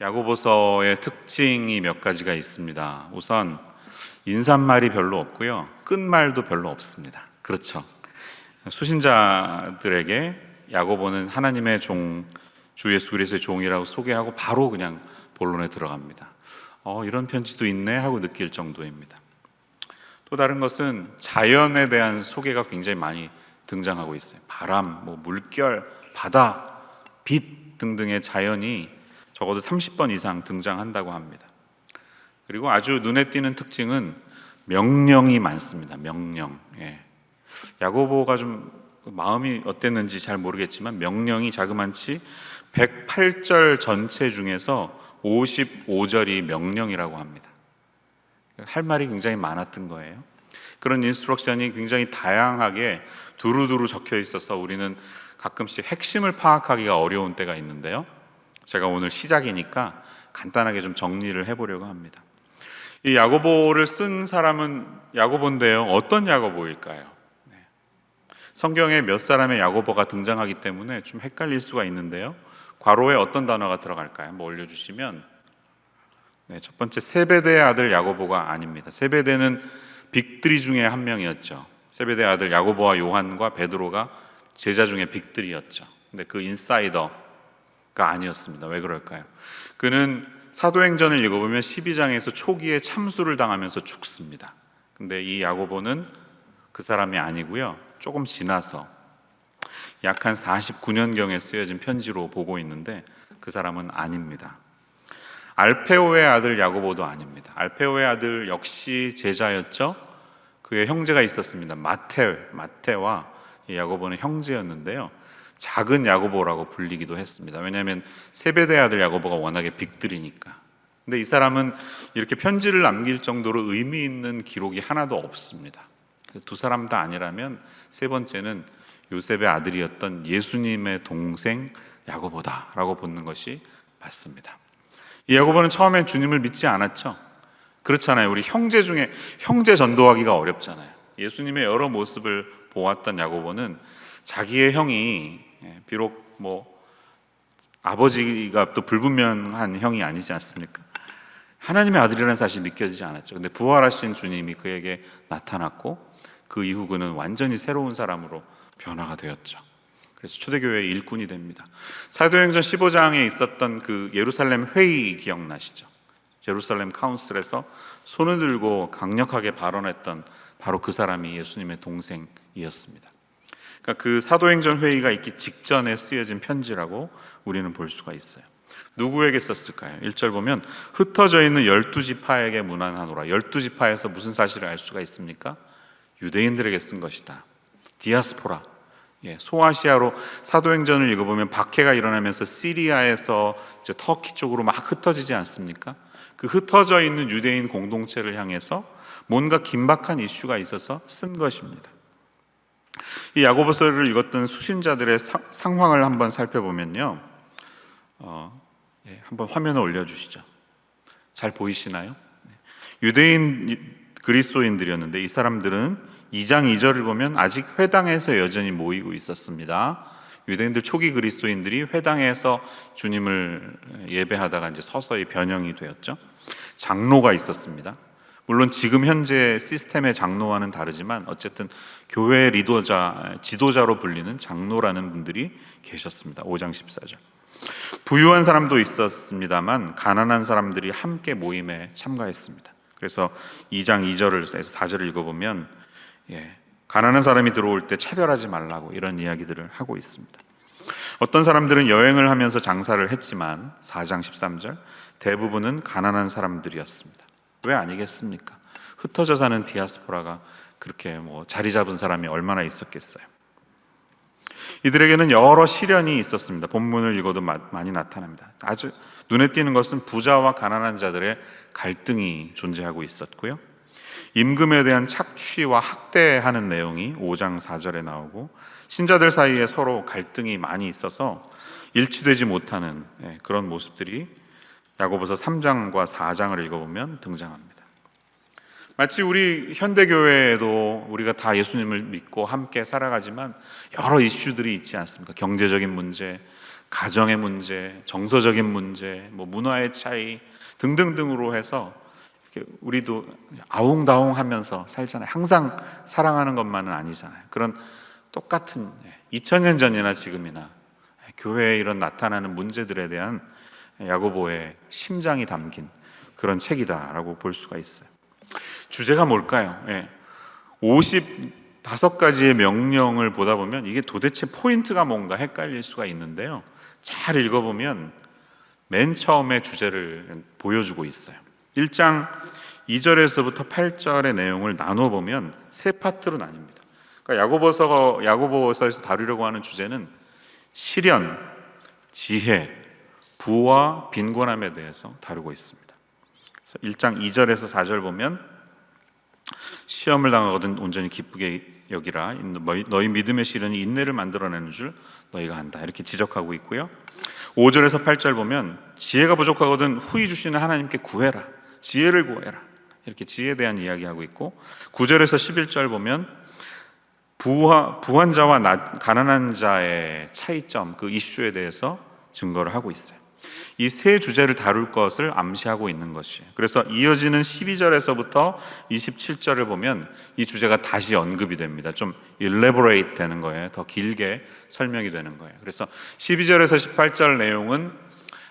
야고보서의 특징이 몇 가지가 있습니다. 우선 인사말이 별로 없고요. 끝말도 별로 없습니다. 그렇죠. 수신자들에게 야고보는 하나님의 종, 주 예수 그리스도의 종이라고 소개하고 바로 그냥 본론에 들어갑니다. 어, 이런 편지도 있네 하고 느낄 정도입니다. 또 다른 것은 자연에 대한 소개가 굉장히 많이 등장하고 있어요. 바람, 뭐 물결, 바다, 빛 등등의 자연이 적어도 30번 이상 등장한다고 합니다. 그리고 아주 눈에 띄는 특징은 명령이 많습니다. 명령. 예. 야고보가 좀 마음이 어땠는지 잘 모르겠지만 명령이 자그만치 108절 전체 중에서 55절이 명령이라고 합니다. 할 말이 굉장히 많았던 거예요. 그런 인스트럭션이 굉장히 다양하게 두루두루 적혀 있어서 우리는 가끔씩 핵심을 파악하기가 어려운 때가 있는데요. 제가 오늘 시작이니까 간단하게 좀 정리를 해보려고 합니다. 이 야고보를 쓴 사람은 야고보인데요. 어떤 야고보일까요? 네. 성경에 몇 사람의 야고보가 등장하기 때문에 좀 헷갈릴 수가 있는데요. 괄호에 어떤 단어가 들어갈까요? 한번 올려주시면 네, 첫 번째 세베대의 아들 야고보가 아닙니다. 세베대는 빅들이 중에 한 명이었죠. 세베대의 아들 야고보와 요한과 베드로가 제자 중에 빅들이었죠. 근데 그 인사이더 가 아니었습니다. 왜 그럴까요? 그는 사도행전을 읽어보면 12장에서 초기에 참수를 당하면서 죽습니다. 근데 이 야고보는 그 사람이 아니고요. 조금 지나서 약 한 49년경에 쓰여진 편지로 보고 있는데 그 사람은 아닙니다. 알페오의 아들 야고보도 아닙니다. 알페오의 아들 역시 제자였죠. 그의 형제가 있었습니다. 마테, 마테와 야고보는 형제였는데요. 작은 야고보라고 불리기도 했습니다. 왜냐하면 세베대 아들 야고보가 워낙에 빅들이니까. 근데 이 사람은 이렇게 편지를 남길 정도로 의미 있는 기록이 하나도 없습니다. 두 사람 다 아니라면 세 번째는 요셉의 아들이었던 예수님의 동생 야고보다라고 보는 것이 맞습니다. 이 야고보는 처음엔 주님을 믿지 않았죠. 그렇잖아요. 우리 형제 중에 형제 전도하기가 어렵잖아요. 예수님의 여러 모습을 보았던 야고보는 자기의 형이 예, 비록 뭐 아버지가 또 불분명한 형이 아니지 않습니까? 하나님의 아들이라는 사실이 믿겨지지 않았죠. 근데 부활하신 주님이 그에게 나타났고 그 이후 그는 완전히 새로운 사람으로 변화가 되었죠. 그래서 초대교회의 일꾼이 됩니다. 사도행전 15장에 있었던 그 예루살렘 회의 기억나시죠? 예루살렘 카운슬에서 손을 들고 강력하게 발언했던 바로 그 사람이 예수님의 동생이었습니다. 그러니까 그 사도행전 회의가 있기 직전에 쓰여진 편지라고 우리는 볼 수가 있어요. 누구에게 썼을까요? 1절 보면 흩어져 있는 열두 지파에게 문안하노라. 열두 지파에서 무슨 사실을 알 수가 있습니까? 유대인들에게 쓴 것이다. 디아스포라. 예, 소아시아로 사도행전을 읽어보면 박해가 일어나면서 시리아에서 이제 터키 쪽으로 막 흩어지지 않습니까? 그 흩어져 있는 유대인 공동체를 향해서 뭔가 긴박한 이슈가 있어서 쓴 것입니다. 이 야고보서를 읽었던 수신자들의 사, 상황을 한번 살펴보면요, 어, 예, 한번 화면을 올려주시죠. 잘 보이시나요? 네. 유대인 그리스도인들이었는데 이 사람들은 2장 2절을 보면 아직 회당에서 여전히 모이고 있었습니다. 유대인들 초기 그리스도인들이 회당에서 주님을 예배하다가 이제 서서히 변형이 되었죠. 장로가 있었습니다. 물론 지금 현재 시스템의 장로와는 다르지만 어쨌든 교회 리더자, 지도자로 불리는 장로라는 분들이 계셨습니다. 5장 14절. 부유한 사람도 있었습니다만 가난한 사람들이 함께 모임에 참가했습니다. 그래서 2장 2절을 해서 4절을 읽어보면 예, 가난한 사람이 들어올 때 차별하지 말라고 이런 이야기들을 하고 있습니다. 어떤 사람들은 여행을 하면서 장사를 했지만 4장 13절 대부분은 가난한 사람들이었습니다. 왜 아니겠습니까? 흩어져 사는 디아스포라가 그렇게 뭐 자리 잡은 사람이 얼마나 있었겠어요. 이들에게는 여러 시련이 있었습니다. 본문을 읽어도 많이 나타납니다. 아주 눈에 띄는 것은 부자와 가난한 자들의 갈등이 존재하고 있었고요. 임금에 대한 착취와 학대하는 내용이 5장 4절에 나오고 신자들 사이에 서로 갈등이 많이 있어서 일치되지 못하는 예, 그런 모습들이 야고보서 3장과 4장을 읽어보면 등장합니다. 마치 우리 현대교회에도 우리가 다 예수님을 믿고 함께 살아가지만 여러 이슈들이 있지 않습니까? 경제적인 문제, 가정의 문제, 정서적인 문제, 뭐 문화의 차이 등등등으로 해서 우리도 아웅다웅 하면서 살잖아요. 항상 사랑하는 것만은 아니잖아요. 그런 똑같은 2000년 전이나 지금이나 교회에 이런 나타나는 문제들에 대한 야고보의 심장이 담긴 그런 책이다라고 볼 수가 있어요. 주제가 뭘까요? 예. 55가지의 명령을 보다 보면 이게 도대체 포인트가 뭔가 헷갈릴 수가 있는데요. 잘 읽어보면 맨 처음에 주제를 보여주고 있어요. 1장 2절에서부터 8절의 내용을 나눠 보면 세 파트로 나뉩니다. 그러니까 야고보서 야고보서에서 다루려고 하는 주제는 시련, 지혜, 부와 빈곤함에 대해서 다루고 있습니다. 그래서 1장 2절에서 4절 보면 시험을 당하거든 온전히 기쁘게 여기라. 너희 믿음의 시련이 인내를 만들어내는 줄 너희가 안다. 이렇게 지적하고 있고요. 5절에서 8절 보면 지혜가 부족하거든 후히 주시는 하나님께 구해라. 지혜를 구해라. 이렇게 지혜에 대한 이야기하고 있고 9절에서 11절 보면 부하, 부한 자와 가난한 자의 차이점 그 이슈에 대해서 증거를 하고 있어요 이 세 주제를 다룰 것을 암시하고 있는 것이에요. 그래서 이어지는 12절에서부터 27절을 보면 이 주제가 다시 언급이 됩니다. 좀 elaborate 되는 거예요. 더 길게 설명이 되는 거예요. 그래서 12절에서 18절 내용은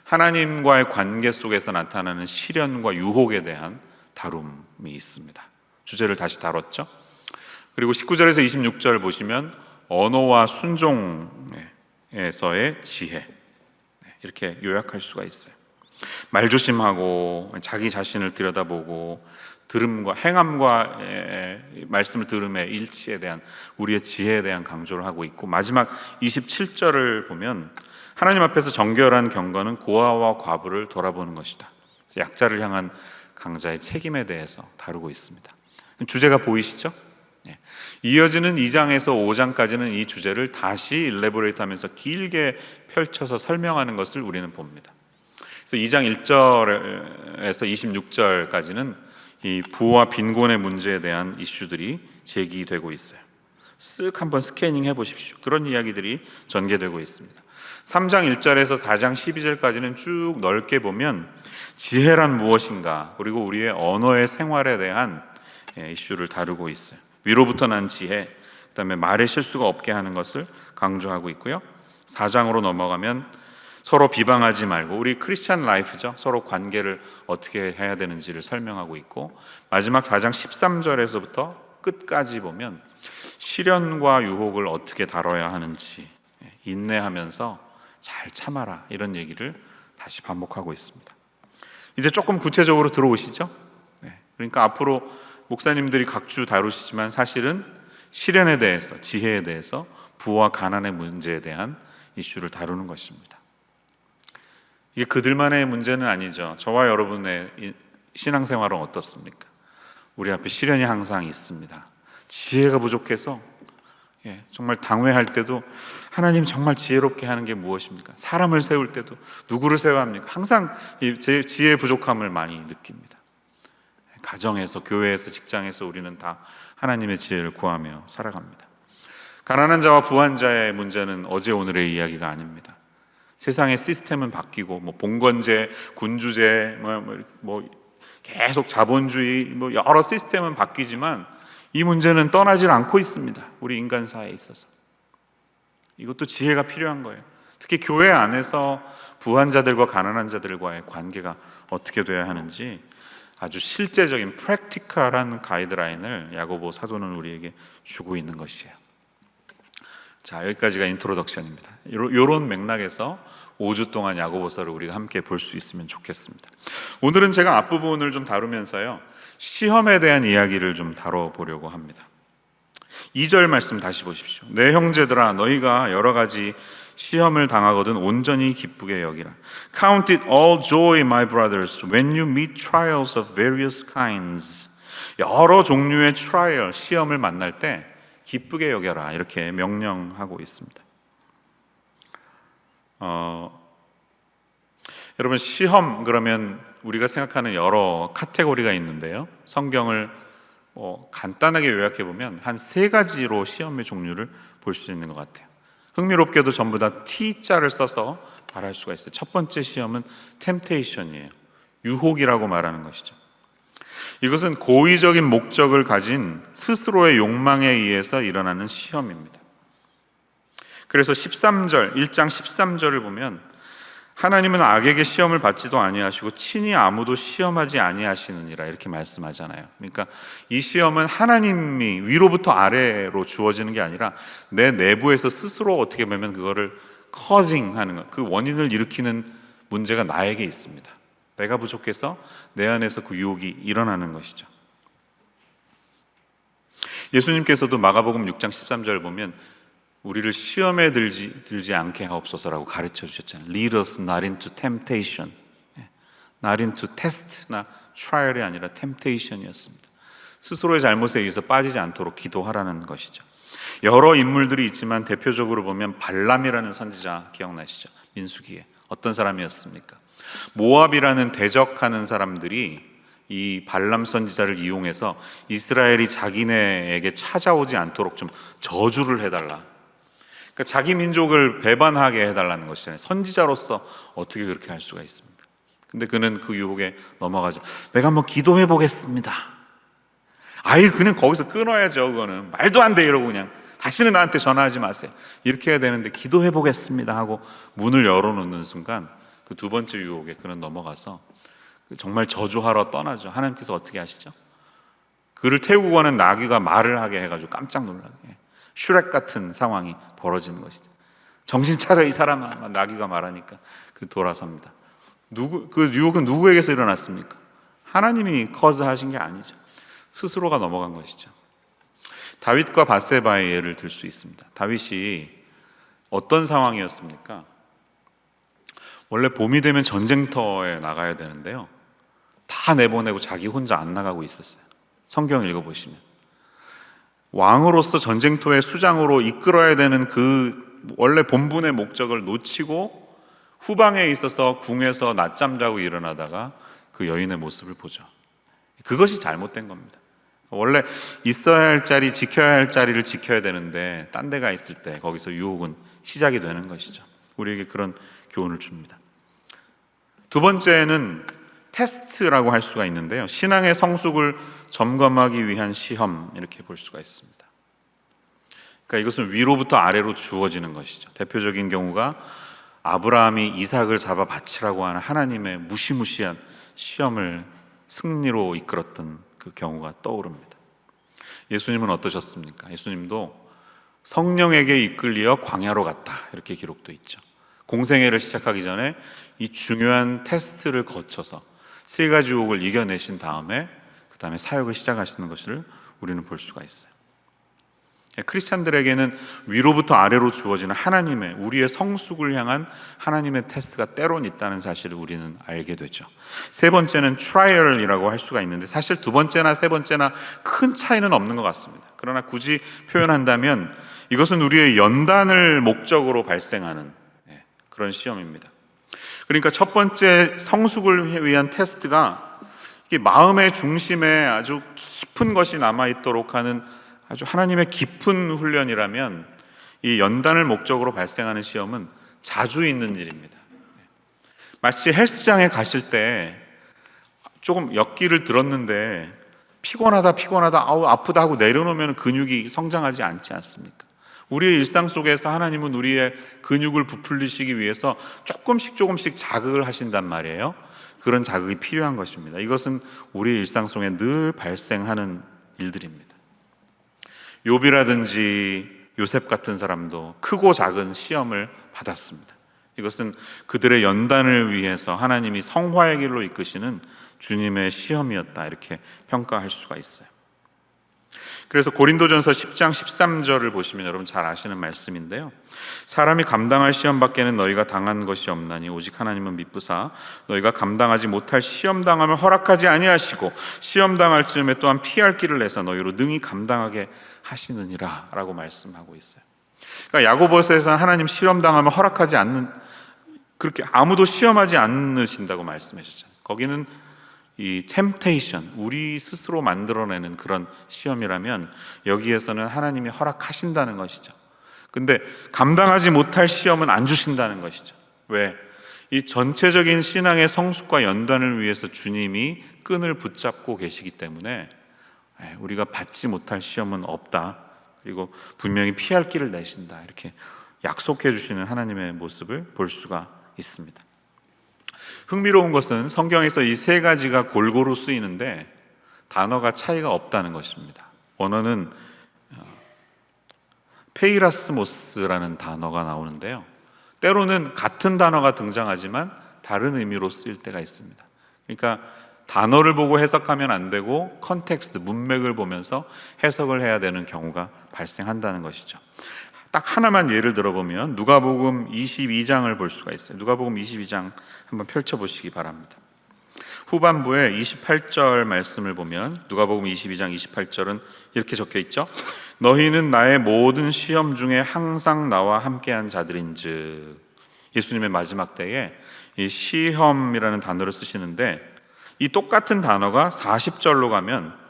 하나님과의 관계 속에서 나타나는 시련과 유혹에 대한 다룸이 있습니다. 주제를 다시 다뤘죠. 그리고 19절에서 26절 보시면 언어와 순종에서의 지혜 이렇게 요약할 수가 있어요. 말 조심하고 자기 자신을 들여다보고 들음과 행함과 말씀을 들음의 일치에 대한 우리의 지혜에 대한 강조를 하고 있고 마지막 27절을 보면 하나님 앞에서 정결한 경건은 고아와 과부를 돌아보는 것이다. 약자를 향한 강자의 책임에 대해서 다루고 있습니다. 주제가 보이시죠? 예. 이어지는 2장에서 5장까지는 이 주제를 다시 일레보레이트 하면서 길게 펼쳐서 설명하는 것을 우리는 봅니다. 그래서 2장 1절에서 26절까지는 이 부와 빈곤의 문제에 대한 이슈들이 제기되고 있어요. 쓱 한번 스캐닝 해 보십시오. 그런 이야기들이 전개되고 있습니다. 3장 1절에서 4장 12절까지는 쭉 넓게 보면 지혜란 무엇인가, 그리고 우리의 언어의 생활에 대한 예, 이슈를 다루고 있어요. 위로부터 난 지혜, 그다음에 말에 실수가 없게 하는 것을 강조하고 있고요. 4장으로 넘어가면 서로 비방하지 말고 우리 크리스찬 라이프죠. 서로 관계를 어떻게 해야 되는지를 설명하고 있고 마지막 4장 13절에서부터 끝까지 보면 시련과 유혹을 어떻게 다뤄야 하는지 인내하면서 잘 참아라 이런 얘기를 다시 반복하고 있습니다. 이제 조금 구체적으로 들어오시죠. 네. 그러니까 앞으로 목사님들이 각주 다루시지만 사실은 시련에 대해서, 지혜에 대해서, 부와 가난의 문제에 대한 이슈를 다루는 것입니다. 이게 그들만의 문제는 아니죠. 저와 여러분의 신앙생활은 어떻습니까? 우리 앞에 시련이 항상 있습니다. 지혜가 부족해서 예, 정말 당회할 때도 하나님 정말 지혜롭게 하는 게 무엇입니까? 사람을 세울 때도 누구를 세워야 합니까? 항상 제 지혜 부족함을 많이 느낍니다. 가정에서, 교회에서, 직장에서 우리는 다 하나님의 지혜를 구하며 살아갑니다. 가난한 자와 부한 자의 문제는 어제 오늘의 이야기가 아닙니다. 세상의 시스템은 바뀌고 뭐 봉건제, 군주제, 뭐, 뭐, 뭐 계속 자본주의, 뭐 여러 시스템은 바뀌지만 이 문제는 떠나질 않고 있습니다. 우리 인간 사회에 있어서 이것도 지혜가 필요한 거예요. 특히 교회 안에서 부한 자들과 가난한 자들과의 관계가 어떻게 돼야 하는지 아주 실제적인 프랙티컬한 가이드라인을 야고보 사도는 우리에게 주고 있는 것이에요. 자, 여기까지가 인트로덕션입니다. 이런 맥락에서 5주 동안 야고보서를 우리가 함께 볼 수 있으면 좋겠습니다. 오늘은 제가 앞부분을 좀 다루면서요. 시험에 대한 이야기를 좀 다뤄 보려고 합니다. 2절 말씀 다시 보십시오. 내 형제들아 너희가 여러 가지 시험을 당하거든 온전히 기쁘게 여기라. Count it all joy, my brothers, when you meet trials of various kinds. 여러 종류의 트라이얼, 시험을 만날 때 기쁘게 여겨라. 이렇게 명령하고 있습니다. 어, 여러분 시험 그러면 우리가 생각하는 여러 카테고리가 있는데요. 성경을 어, 간단하게 요약해 보면 한 세 가지로 시험의 종류를 볼 수 있는 것 같아요. 흥미롭게도 전부 다 T자를 써서 말할 수가 있어요. 첫 번째 시험은 템테이션이에요. 유혹이라고 말하는 것이죠. 이것은 고의적인 목적을 가진 스스로의 욕망에 의해서 일어나는 시험입니다. 그래서 13절, 1장 13절을 보면 하나님은 악에게 시험을 받지도 아니하시고 친히 아무도 시험하지 아니하시느니라 이렇게 말씀하잖아요. 그러니까 이 시험은 하나님이 위로부터 아래로 주어지는 게 아니라 내 내부에서 스스로 어떻게 보면 그거를 커징하는 것, 그 원인을 일으키는 문제가 나에게 있습니다. 내가 부족해서 내 안에서 그 유혹이 일어나는 것이죠. 예수님께서도 마가복음 6장 13절 보면 우리를 시험에 들지, 들지 않게 하옵소서라고 가르쳐 주셨잖아요. Lead us not into temptation. 예. not into test나 trial이 아니라 temptation이었습니다. 스스로의 잘못에 의해서 빠지지 않도록 기도하라는 것이죠. 여러 인물들이 있지만 대표적으로 보면 발람이라는 선지자 기억나시죠? 민수기에 어떤 사람이었습니까? 모압이라는 대적하는 사람들이 이 발람 선지자를 이용해서 이스라엘이 자기네에게 찾아오지 않도록 좀 저주를 해달라. 그러니까 자기 민족을 배반하게 해달라는 것이잖아요. 선지자로서 어떻게 그렇게 할 수가 있습니까? 근데 그는 그 유혹에 넘어가죠. 내가 한번 기도해 보겠습니다. 아예 그냥 거기서 끊어야죠. 그거는 말도 안 돼 이러고 그냥 다시는 나한테 전화하지 마세요. 이렇게 해야 되는데 기도해 보겠습니다 하고 문을 열어놓는 순간 그 두 번째 유혹에 그는 넘어가서 정말 저주하러 떠나죠. 하나님께서 어떻게 하시죠? 그를 태우고 가는 나귀가 말을 하게 해가지고 깜짝 놀라게 슈렉 같은 상황이 벌어지는 것이죠. 정신 차려 이 사람아 나귀가 말하니까 그 돌아섭니다. 누구 그 유혹은 누구에게서 일어났습니까? 하나님이 커즈하신 게 아니죠. 스스로가 넘어간 것이죠. 다윗과 바세바의 예를 들 수 있습니다. 다윗이 어떤 상황이었습니까? 원래 봄이 되면 전쟁터에 나가야 되는데요. 다 내보내고 자기 혼자 안 나가고 있었어요. 성경 읽어보시면. 왕으로서 전쟁터의 수장으로 이끌어야 되는 그 원래 본분의 목적을 놓치고 후방에 있어서 궁에서 낮잠 자고 일어나다가 그 여인의 모습을 보죠. 그것이 잘못된 겁니다. 원래 있어야 할 자리, 지켜야 할 자리를 지켜야 되는데 딴 데가 있을 때 거기서 유혹은 시작이 되는 것이죠. 우리에게 그런 교훈을 줍니다. 두 번째는 테스트라고 할 수가 있는데요. 신앙의 성숙을 점검하기 위한 시험 이렇게 볼 수가 있습니다. 그러니까 이것은 위로부터 아래로 주어지는 것이죠. 대표적인 경우가 아브라함이 이삭을 잡아 바치라고 하는 하나님의 무시무시한 시험을 승리로 이끌었던 그 경우가 떠오릅니다. 예수님은 어떠셨습니까? 예수님도 성령에게 이끌려 광야로 갔다 이렇게 기록도 있죠. 공생애를 시작하기 전에 이 중요한 테스트를 거쳐서 세 가지 유혹을 이겨내신 다음에 그 다음에 사역을 시작하시는 것을 우리는 볼 수가 있어요. 크리스찬들에게는 위로부터 아래로 주어지는 하나님의 우리의 성숙을 향한 하나님의 테스트가 때론 있다는 사실을 우리는 알게 되죠. 세 번째는 트라이얼이라고 할 수가 있는데 사실 두 번째나 세 번째나 큰 차이는 없는 것 같습니다. 그러나 굳이 표현한다면 이것은 우리의 연단을 목적으로 발생하는 네, 그런 시험입니다. 그러니까 첫 번째 성숙을 위한 테스트가 마음의 중심에 아주 깊은 것이 남아 있도록 하는 아주 하나님의 깊은 훈련이라면 이 연단을 목적으로 발생하는 시험은 자주 있는 일입니다. 마치 헬스장에 가실 때 조금 역기를 들었는데 피곤하다 피곤하다 아우 아프다 하고 내려놓으면 근육이 성장하지 않지 않습니까? 우리의 일상 속에서 하나님은 우리의 근육을 부풀리시기 위해서 조금씩 조금씩 자극을 하신단 말이에요. 그런 자극이 필요한 것입니다. 이것은 우리 일상 속에 늘 발생하는 일들입니다. 욥이라든지 요셉 같은 사람도 크고 작은 시험을 받았습니다. 이것은 그들의 연단을 위해서 하나님이 성화의 길로 이끄시는 주님의 시험이었다 이렇게 평가할 수가 있어요. 그래서 고린도전서 10장 13절을 보시면 여러분 잘 아시는 말씀인데요. 사람이 감당할 시험 밖에는 너희가 당한 것이 없나니 오직 하나님은 미쁘사 너희가 감당하지 못할 시험 당함을 허락하지 아니하시고 시험 당할 즈음에 또한 피할 길을 내서 너희로 능히 감당하게 하시느니라라고 말씀하고 있어요. 그러니까 야고보서에서는 하나님 시험 당함을 허락하지 않는 그렇게 아무도 시험하지 않으신다고 말씀하셨잖아요. 거기는 이 템테이션, 우리 스스로 만들어내는 그런 시험이라면 여기에서는 하나님이 허락하신다는 것이죠. 근데 감당하지 못할 시험은 안 주신다는 것이죠. 왜? 이 전체적인 신앙의 성숙과 연단을 위해서 주님이 끈을 붙잡고 계시기 때문에 예, 우리가 받지 못할 시험은 없다. 그리고 분명히 피할 길을 내신다. 이렇게 약속해 주시는 하나님의 모습을 볼 수가 있습니다. 흥미로운 것은 성경에서 이 세 가지가 골고루 쓰이는데 단어가 차이가 없다는 것입니다. 원어는 어, 페이라스모스라는 단어가 나오는데요. 때로는 같은 단어가 등장하지만 다른 의미로 쓰일 때가 있습니다. 그러니까 단어를 보고 해석하면 안 되고 컨텍스트, 문맥을 보면서 해석을 해야 되는 경우가 발생한다는 것이죠. 딱 하나만 예를 들어보면 누가복음 22장을 볼 수가 있어요. 누가복음 22장 한번 펼쳐 보시기 바랍니다. 후반부에 28절 말씀을 보면 누가복음 22장 28절은 이렇게 적혀 있죠. 너희는 나의 모든 시험 중에 항상 나와 함께한 자들인즉 예수님의 마지막 때에 이 시험이라는 단어를 쓰시는데 이 똑같은 단어가 40절로 가면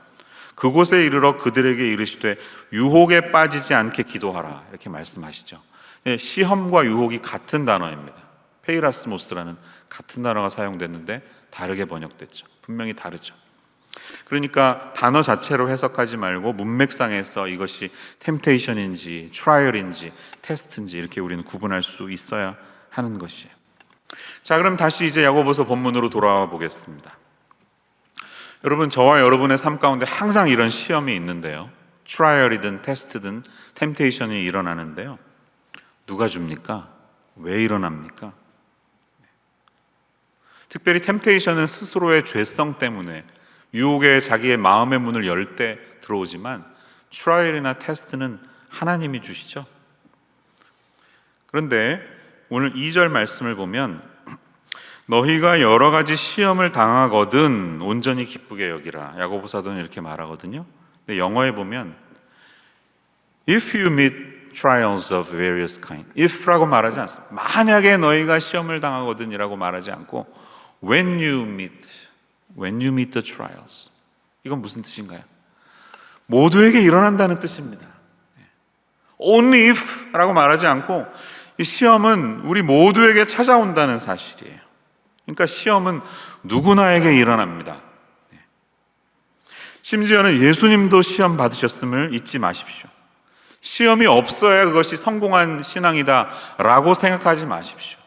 그곳에 이르러 그들에게 이르시되 유혹에 빠지지 않게 기도하라 이렇게 말씀하시죠. 예, 시험과 유혹이 같은 단어입니다. 페이라스모스라는 같은 단어가 사용됐는데 다르게 번역됐죠. 분명히 다르죠. 그러니까 단어 자체로 해석하지 말고 문맥상에서 이것이 템테이션인지 트라이얼인지 테스트인지 이렇게 우리는 구분할 수 있어야 하는 것이에요. 자, 그럼 다시 이제 야고보서 본문으로 돌아와 보겠습니다. 여러분 저와 여러분의 삶 가운데 항상 이런 시험이 있는데요. 트라이얼이든 테스트든 템테이션이 일어나는데요. 누가 줍니까? 왜 일어납니까? 특별히 템테이션은 스스로의 죄성 때문에 유혹에 자기의 마음의 문을 열 때 들어오지만 트라이얼이나 테스트는 하나님이 주시죠. 그런데 오늘 2절 말씀을 보면 너희가 여러 가지 시험을 당하거든 온전히 기쁘게 여기라. 야고보 사도는 이렇게 말하거든요. 근데 영어에 보면 if you meet trials of various kind. if라고 말하지 않습니다. 만약에 너희가 시험을 당하거든이라고 말하지 않고 when you meet when you meet the trials. 이건 무슨 뜻인가요? 모두에게 일어난다는 뜻입니다. only if라고 말하지 않고 이 시험은 우리 모두에게 찾아온다는 사실이에요. 그러니까 시험은 누구나에게 일어납니다. 네. 심지어는 예수님도 시험 받으셨음을 잊지 마십시오. 시험이 없어야 그것이 성공한 신앙이다라고 생각하지 마십시오.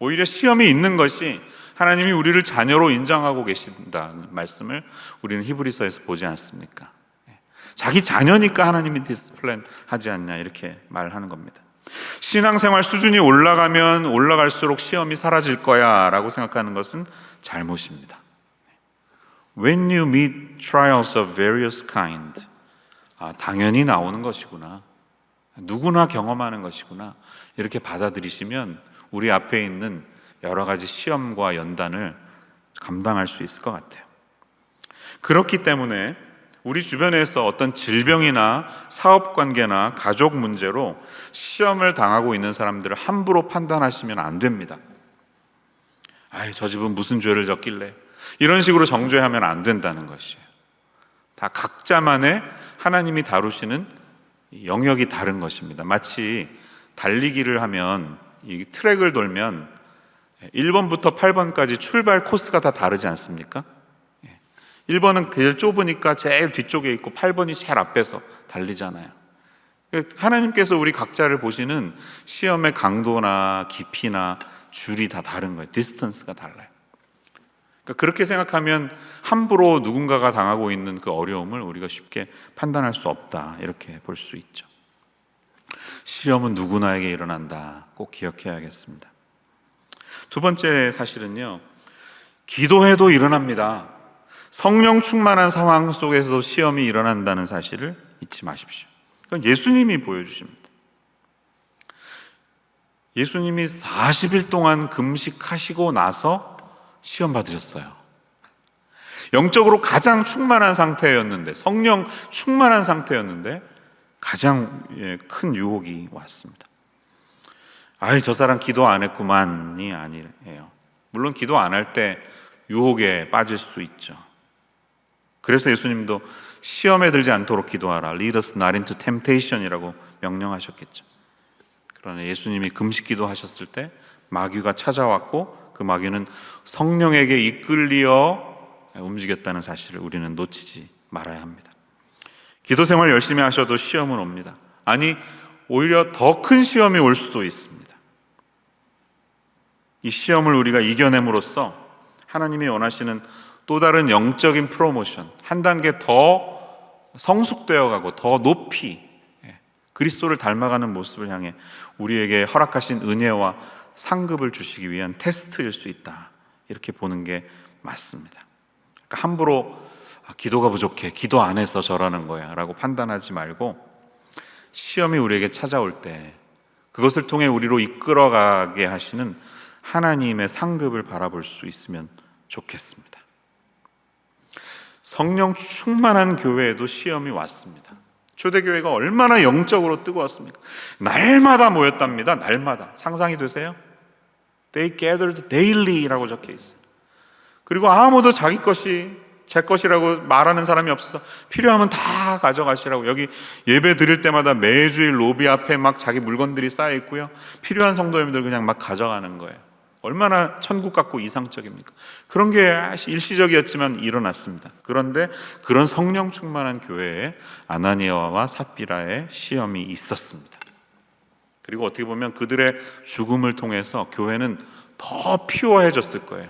오히려 시험이 있는 것이 하나님이 우리를 자녀로 인정하고 계신다는 말씀을 우리는 히브리서에서 보지 않습니까? 네. 자기 자녀니까 하나님이 디스플레인 하지 않냐 이렇게 말하는 겁니다. 신앙생활 수준이 올라가면 올라갈수록 시험이 사라질 거야 라고 생각하는 것은 잘못입니다. When you meet trials of various kind, 아, 당연히 나오는 것이구나. 누구나 경험하는 것이구나. 이렇게 받아들이시면 우리 앞에 있는 여러 가지 시험과 연단을 감당할 수 있을 것 같아요. 그렇기 때문에 우리 주변에서 어떤 질병이나 사업 관계나 가족 문제로 시험을 당하고 있는 사람들을 함부로 판단하시면 안 됩니다. 아이, 저 집은 무슨 죄를 졌길래 이런 식으로 정죄하면 안 된다는 것이에요. 다 각자만의 하나님이 다루시는 영역이 다른 것입니다. 마치 달리기를 하면 이 트랙을 돌면 1번부터 8번까지 출발 코스가 다 다르지 않습니까? 1번은 제일 좁으니까 제일 뒤쪽에 있고 8번이 제일 앞에서 달리잖아요. 하나님께서 우리 각자를 보시는 시험의 강도나 깊이나 줄이 다 다른 거예요. 디스턴스가 달라요. 그러니까 그렇게 생각하면 함부로 누군가가 당하고 있는 그 어려움을 우리가 쉽게 판단할 수 없다. 이렇게 볼 수 있죠. 시험은 누구나에게 일어난다. 꼭 기억해야겠습니다. 두 번째 사실은요. 기도해도 일어납니다. 성령 충만한 상황 속에서 시험이 일어난다는 사실을 잊지 마십시오. 그건 예수님이 보여주십니다. 예수님이 40일 동안 금식하시고 나서 시험 받으셨어요. 영적으로 가장 충만한 상태였는데, 성령 충만한 상태였는데, 가장 예, 큰 유혹이 왔습니다. 아이, 저 사람 기도 안 했구만이 아니에요. 물론 기도 안 할 때 유혹에 빠질 수 있죠. 그래서 예수님도 시험에 들지 않도록 기도하라. Lead us not into temptation이라고 명령하셨겠죠. 그러나 예수님이 금식 기도하셨을 때 마귀가 찾아왔고 그 마귀는 성령에게 이끌리어 움직였다는 사실을 우리는 놓치지 말아야 합니다. 기도 생활 열심히 하셔도 시험은 옵니다. 아니, 오히려 더 큰 시험이 올 수도 있습니다. 이 시험을 우리가 이겨냄으로써 하나님이 원하시는 또 다른 영적인 프로모션, 한 단계 더 성숙되어 가고 더 높이 예, 그리스도를 닮아가는 모습을 향해 우리에게 허락하신 은혜와 상급을 주시기 위한 테스트일 수 있다. 이렇게 보는 게 맞습니다. 그러니까 함부로 아, 기도가 부족해, 기도 안 해서 저러는 거야 라고 판단하지 말고 시험이 우리에게 찾아올 때 그것을 통해 우리로 이끌어가게 하시는 하나님의 상급을 바라볼 수 있으면 좋겠습니다. 성령 충만한 교회에도 시험이 왔습니다. 초대교회가 얼마나 영적으로 뜨거웠습니까? 날마다 모였답니다. 날마다. 상상이 되세요? They gathered daily라고 적혀 있어요. 그리고 아무도 자기 것이 제 것이라고 말하는 사람이 없어서 필요하면 다 가져가시라고 여기 예배 드릴 때마다 매주일 로비 앞에 막 자기 물건들이 쌓여 있고요. 필요한 성도님들 그냥 막 가져가는 거예요. 얼마나 천국 같고 이상적입니까? 그런 게 일시적이었지만 일어났습니다. 그런데 그런 성령 충만한 교회에 아나니아와 삽비라의 시험이 있었습니다. 그리고 어떻게 보면 그들의 죽음을 통해서 교회는 더 피워해졌을 거예요.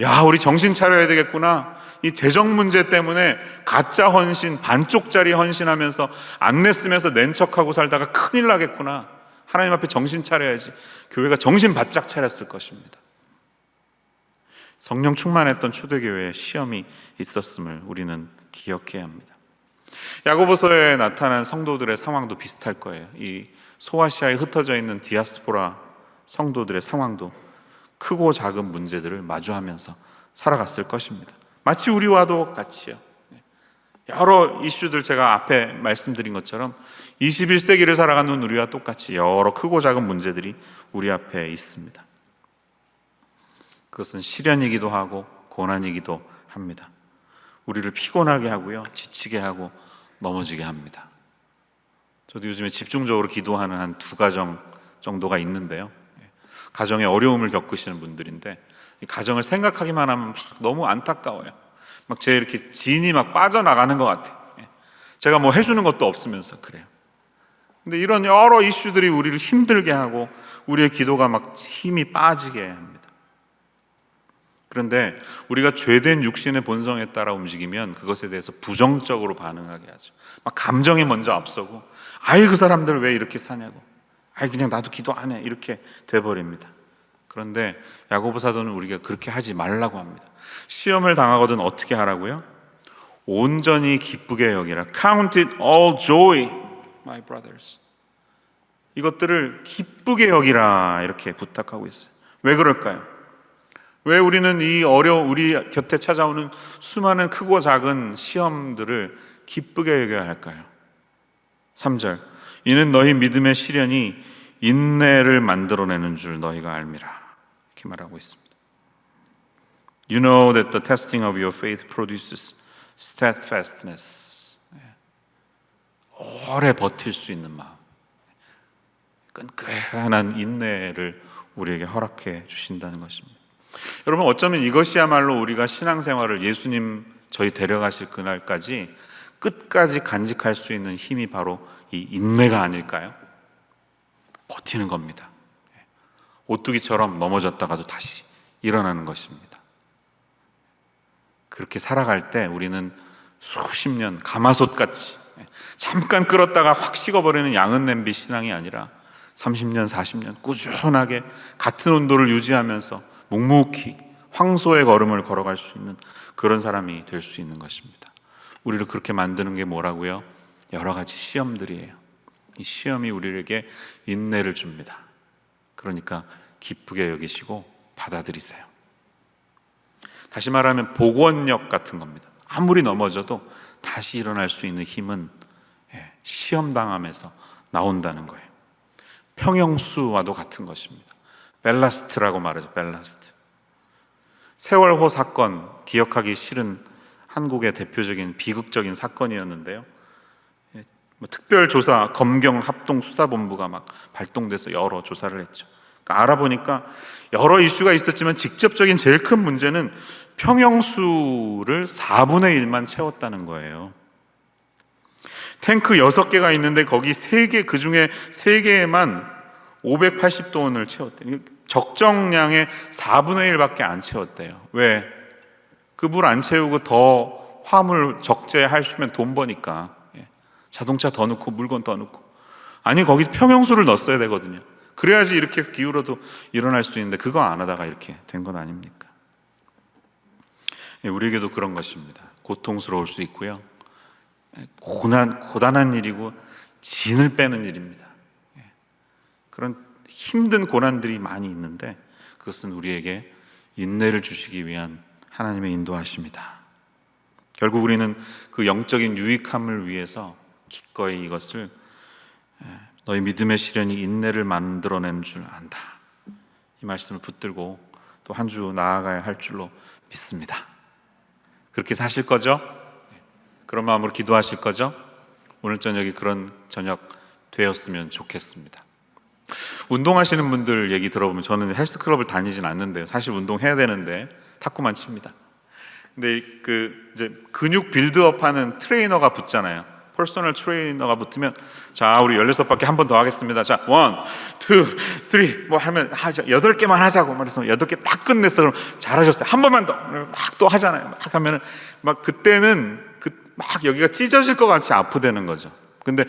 야, 우리 정신 차려야 되겠구나. 이 재정 문제 때문에 가짜 헌신, 반쪽짜리 헌신하면서 안 냈으면서 낸 척하고 살다가 큰일 나겠구나. 하나님 앞에 정신 차려야지. 교회가 정신 바짝 차렸을 것입니다. 성령 충만했던 초대교회에 시험이 있었음을 우리는 기억해야 합니다. 야고보서에 나타난 성도들의 상황도 비슷할 거예요. 이 소아시아에 흩어져 있는 디아스포라 성도들의 상황도 크고 작은 문제들을 마주하면서 살아갔을 것입니다. 마치 우리와도 같이요. 여러 이슈들 제가 앞에 말씀드린 것처럼 21세기를 살아가는 우리와 똑같이 여러 크고 작은 문제들이 우리 앞에 있습니다. 그것은 시련이기도 하고 고난이기도 합니다. 우리를 피곤하게 하고요, 지치게 하고 넘어지게 합니다. 저도 요즘에 집중적으로 기도하는 한 두 가정 정도가 있는데요. 가정에 어려움을 겪으시는 분들인데 이 가정을 생각하기만 하면 막 너무 안타까워요. 막 제 이렇게 진이 막 빠져나가는 것 같아요. 예. 제가 뭐 해주는 것도 없으면서 그래요. 근데 이런 여러 이슈들이 우리를 힘들게 하고 우리의 기도가 막 힘이 빠지게 합니다. 그런데 우리가 죄된 육신의 본성에 따라 움직이면 그것에 대해서 부정적으로 반응하게 하죠. 막 감정이 먼저 앞서고, 아이 그 사람들 왜 이렇게 사냐고, 아이 그냥 나도 기도 안 해 이렇게 돼버립니다. 그런데 야고보 사도는 우리가 그렇게 하지 말라고 합니다. 시험을 당하거든 어떻게 하라고요? 온전히 기쁘게 여기라. Count it all joy, my brothers. 이것들을 기쁘게 여기라 이렇게 부탁하고 있어요. 왜 그럴까요? 왜 우리는 이 어려운 우리 곁에 찾아오는 수많은 크고 작은 시험들을 기쁘게 여겨야 할까요? 3절. 이는 너희 믿음의 시련이 인내를 만들어내는 줄 너희가 알미라. 이렇게 말하고 있습니다. You know that the testing of your faith produces steadfastness. 오래 버틸 수 있는 마음. 끈끈한 인내를 우리에게 허락해 주신다는 것입니다. 여러분 어쩌면 이것이야말로 우리가 신앙생활을 예수님 저희 데려가실 그날까지 끝까지 간직할 수 있는 힘이 바로 이 인내가 아닐까요? 버티는 겁니다. 오뚜기처럼 넘어졌다가도 다시 일어나는 것입니다. 그렇게 살아갈 때 우리는 수십 년 가마솥 같이 잠깐 끓었다가 확 식어버리는 양은 냄비 신앙이 아니라 30년, 40년 꾸준하게 같은 온도를 유지하면서 묵묵히 황소의 걸음을 걸어갈 수 있는 그런 사람이 될 수 있는 것입니다. 우리를 그렇게 만드는 게 뭐라고요? 여러 가지 시험들이에요. 이 시험이 우리에게 인내를 줍니다. 그러니까 기쁘게 여기시고 받아들이세요. 다시 말하면 복원력 같은 겁니다. 아무리 넘어져도 다시 일어날 수 있는 힘은 예, 시험 당함에서 나온다는 거예요. 평형수와도 같은 것입니다. 벨라스트라고 말하죠. 벨라스트. 세월호 사건 기억하기 싫은 한국의 대표적인 비극적인 사건이었는데요. 예, 뭐 특별조사 검경 합동 수사본부가 막 발동돼서 여러 조사를 했죠. 그러니까 알아보니까 여러 이슈가 있었지만 직접적인 제일 큰 문제는 평형수를 4분의 1만 채웠다는 거예요. 탱크 6개가 있는데 거기 3개, 그 중에 3개에만 580돈을 채웠대요. 적정량의 4분의 1밖에 안 채웠대요. 왜? 그 물 안 채우고 더 화물 적재하시면 돈 버니까. 예. 자동차 더 넣고 물건 더 넣고. 아니, 거기 평형수를 넣었어야 되거든요. 그래야지 이렇게 기울어도 일어날 수 있는데 그거 안 하다가 이렇게 된 건 아닙니까? 예, 우리에게도 그런 것입니다. 고통스러울 수 있고요. 예, 고난, 고단한 일이고 진을 빼는 일입니다. 예, 그런 힘든 고난들이 많이 있는데 그것은 우리에게 인내를 주시기 위한 하나님의 인도하십니다. 결국 우리는 그 영적인 유익함을 위해서 기꺼이 이것을 예, 너희 믿음의 시련이 인내를 만들어낸 줄 안다. 이 말씀을 붙들고 또 한 주 나아가야 할 줄로 믿습니다. 그렇게 사실 거죠? 그런 마음으로 기도하실 거죠? 오늘 저녁이 그런 저녁 되었으면 좋겠습니다. 운동하시는 분들 얘기 들어보면 저는 헬스클럽을 다니진 않는데요. 사실 운동해야 되는데 탁구만 칩니다. 근데 그 이제 근육 빌드업 하는 트레이너가 붙잖아요. 퍼스널 트레이너가 붙으면 자 우리 16바퀴 한번 더 하겠습니다. 자 원, 투, 쓰리 뭐 하면 하죠. 여덟 개만 하자고 말해서 여덟 개 딱 끝냈어. 그럼 잘하셨어요. 한 번만 더 막 또 하잖아요. 막 하면은 막 그때는 그 막 여기가 찢어질 것 같이 아프다는 거죠. 근데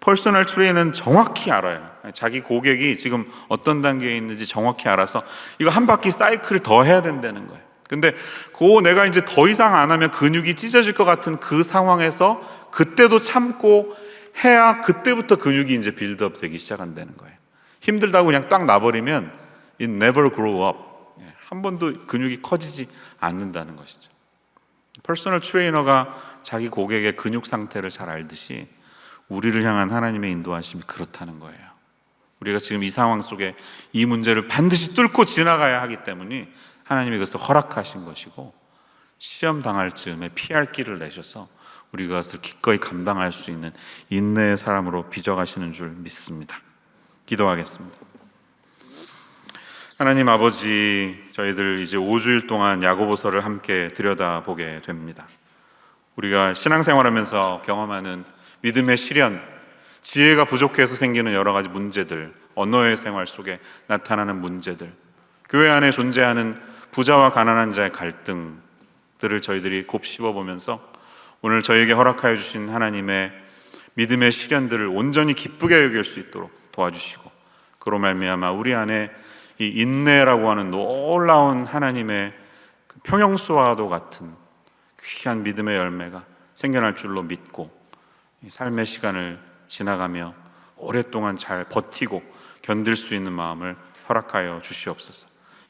퍼스널 트레이너는 정확히 알아요. 자기 고객이 지금 어떤 단계에 있는지 정확히 알아서 이거 한 바퀴 사이클을 더 해야 된다는 거예요. 근데 그 내가 이제 더 이상 안 하면 근육이 찢어질 것 같은 그 상황에서 그때도 참고 해야 그때부터 근육이 이제 빌드업 되기 시작한다는 거예요. 힘들다고 그냥 딱 놔버리면 it never grow up. 예, 한 번도 근육이 커지지 않는다는 것이죠. 퍼스널 트레이너가 자기 고객의 근육 상태를 잘 알듯이 우리를 향한 하나님의 인도하심이 그렇다는 거예요. 우리가 지금 이 상황 속에 이 문제를 반드시 뚫고 지나가야 하기 때문에 하나님이 그것을 허락하신 것이고 시험 당할 즈음에 피할 길을 내셔서 우리가 그것을 기꺼이 감당할 수 있는 인내의 사람으로 빚어가시는 줄 믿습니다. 기도하겠습니다. 하나님 아버지, 저희들 이제 5주일 동안 야고보서를 함께 들여다보게 됩니다. 우리가 신앙생활하면서 경험하는 믿음의 시련, 지혜가 부족해서 생기는 여러 가지 문제들, 언어의 생활 속에 나타나는 문제들, 교회 안에 존재하는 부자와 가난한 자의 갈등들을 저희들이 곱씹어 보면서 오늘 저에게 허락하여 주신 하나님의 믿음의 시련들을 온전히 기쁘게 여길 수 있도록 도와주시고 그로 말미암아 우리 안에 이 인내라고 하는 놀라운 하나님의 그 평형수와도 같은 귀한 믿음의 열매가 생겨날 줄로 믿고 이 삶의 시간을 지나가며 오랫동안 잘 버티고 견딜 수 있는 마음을 허락하여 주시옵소서.